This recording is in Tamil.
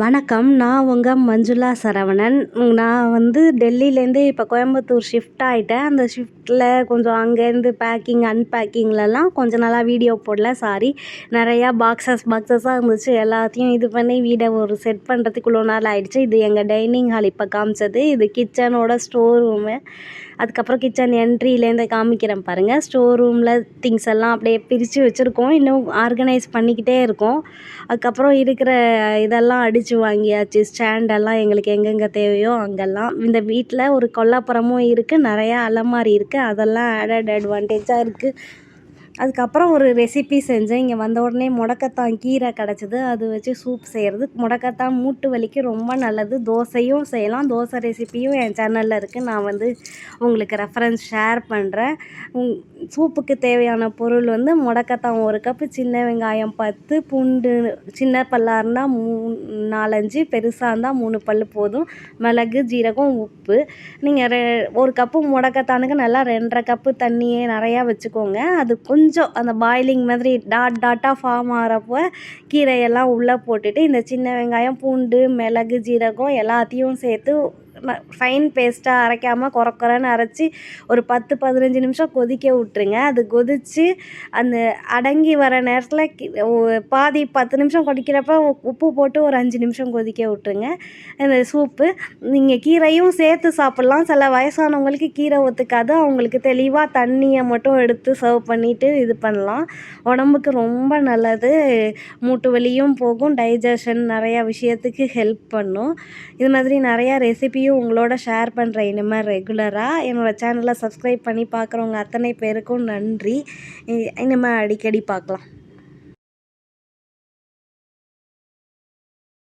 வணக்கம். நான் உங்கள் மஞ்சுளா சரவணன். நான் வந்து டெல்லியிலேருந்து இப்போ கோயம்புத்தூர் ஷிஃப்ட் ஆகிட்டேன் அந்த ஷிஃப்ட்டில் கொஞ்சம் அங்கேருந்து பேக்கிங் அன்பேக்கிங்லலாம் கொஞ்ச நாளாக வீடியோ போடல சாரி நிறையா பாக்ஸஸ் பாக்ஸஸாக இருந்துச்சு. எல்லாத்தையும் இது பண்ணி வீடை ஒரு செட் பண்ணுறதுக்கு இவ்வளோ நாள் ஆகிடுச்சு இது எங்கள் டைனிங் ஹால் இப்போ காமிச்சது. இது கிச்சனோட ஸ்டோர் ரூமு அதுக்கப்புறம் கிச்சன் என்ட்ரிலேருந்து காமிக்கிறேன் பாருங்கள் ஸ்டோர் ரூமில் திங்ஸ் எல்லாம் அப்படியே பிரித்து வச்சுருக்கோம். இன்னும் ஆர்கனைஸ் பண்ணிக்கிட்டே இருக்கோம். அதுக்கப்புறம் இருக்கிற இதெல்லாம் அடிச்சு பிரித்து வாங்கியாச்சு. ஸ்டாண்டெல்லாம் எங்களுக்கு எங்கெங்கே தேவையோ அங்கெல்லாம். இந்த வீட்டில் ஒரு கொல்லாப்புறமும் இருக்குது நிறையா அலமாரி இருக்குது அதெல்லாம் ஆடட் அட்வான்டேஜாக இருக்குது அதுக்கப்புறம் ஒரு ரெசிபி செஞ்சேன். இங்கே வந்த உடனே முடக்கத்தான் கீரை கிடச்சிது. அது வச்சு சூப் செய்கிறது முடக்கத்தான் மூட்டு வலிக்கு ரொம்ப நல்லது. தோசையும் செய்யலாம். தோசை ரெசிப்பியும் என் சேனலில் இருக்குது நான் வந்து உங்களுக்கு ரெஃபரன்ஸ் ஷேர் பண்ணுறேன் சூப்புக்கு தேவையான பொருள் வந்து முடக்கத்தான் ஒரு கப்பு சின்ன வெங்காயம் பத்து பூண்டு சின்ன பல்லாக இருந்தால் மூ நாலஞ்சு பெருசாக இருந்தால் மூணு பல் போதும். மிளகு ஜீரகம் உப்பு. நீங்கள் ரெ ஒரு கப்பு முடக்கத்தானுக்கு நல்லா ரெண்டரை கப்பு தண்ணியே நிறையா வச்சுக்கோங்க. அது கொஞ்சம் கொஞ்சம் அந்த பாயிலிங் மாதிரி டாட் டாட்டாக ஃபார்ம் ஆகிறப்போ கீரையெல்லாம் உள்ளே போட்டுட்டு இந்த சின்ன வெங்காயம் பூண்டு மிளகு ஜீரகம் எல்லாத்தையும் சேர்த்து ஃபைன் பேஸ்ட்டாக அரைக்காமல் குறக்குறன்னு அரைச்சி ஒரு பத்து பதினஞ்சு நிமிஷம் கொதிக்க விட்ருங்க அது கொதித்து அந்த அடங்கி வர நேரத்தில் பாதி பத்து நிமிஷம் கொதிக்கிறப்ப உப்பு போட்டு ஒரு அஞ்சு நிமிஷம் கொதிக்க விட்ருங்க இந்த சூப்பு. நீங்கள் கீரையும் சேர்த்து சாப்பிட்லாம். சில வயசானவங்களுக்கு கீரை ஒத்துக்காது. அவங்களுக்கு தெளிவாக தண்ணியை மட்டும் எடுத்து சர்வ் பண்ணிவிட்டு இது பண்ணலாம். உடம்புக்கு ரொம்ப நல்லது. மூட்டு வலியும் போகும். டைஜஷன் நிறையா விஷயத்துக்கு ஹெல்ப் பண்ணும். இது மாதிரி நிறையா ரெசிபியும் வீடியோ உங்களோட ஷேர் பண்ணுறேன் இனிமேல் ரெகுலராக என்னோடய சேனலை சப்ஸ்கிரைப் பண்ணி பார்க்குறவங்க அத்தனை பேருக்கும் நன்றி. இனிமேல் அடிக்கடி பார்க்கலாம்